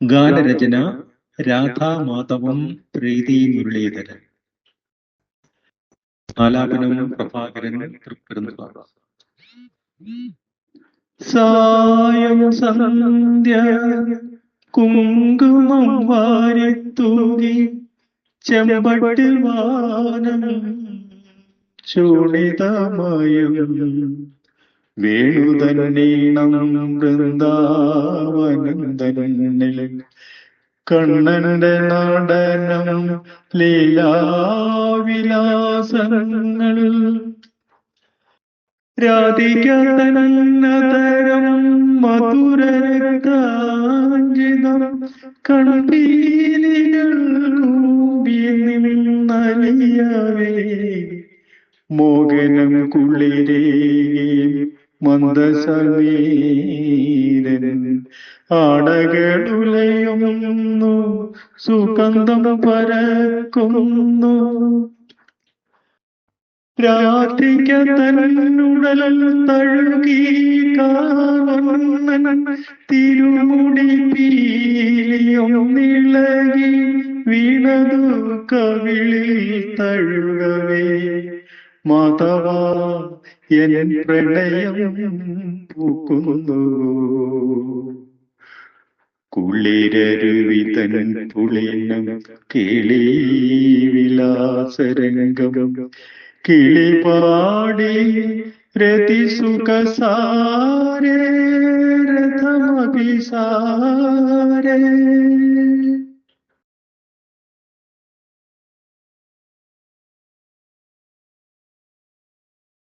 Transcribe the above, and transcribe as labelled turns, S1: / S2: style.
S1: ഗാനരചന രാധാമാധവം പ്രീതി മുരളീധരൻ. ആലാപനം പ്രഭാകരൻ തൃപ്പരന്തുക സായം സന്ധ്യ കുങ്കുമം വാരിത്തൂകി ചെമ്പട്ടിൽ വാനം ചൂണിതമയം വേണുതന്നീണം വൃന്ദാവനം കണ്ണന്റെ നടനം ലീലാവിലാസങ്ങൾ. രാധിക തന്നതരം മധുരകാഞ്ചിതം കൺപീലികൾ കൂമ്പി നിന്നലിയവേ കുളിരേ മന്ദസമീരൻ. ആടകളുലയുന്നു സുഗന്ധം പരക്കുന്നു. രാധിക തന്നുടൽ തഴുകി കാണൻ തിരുമുടി പീലിയൊന്നിളകി വീണതു കവിളിൽ തഴുകവേ. മാധവ എൻ പ്രണയം കുളിരരുവിതൻ പുളിനം കിളി വിലാസരംഗം കിളി പാടി രതി സുഖസാരേ രഥമഭിസാരേ.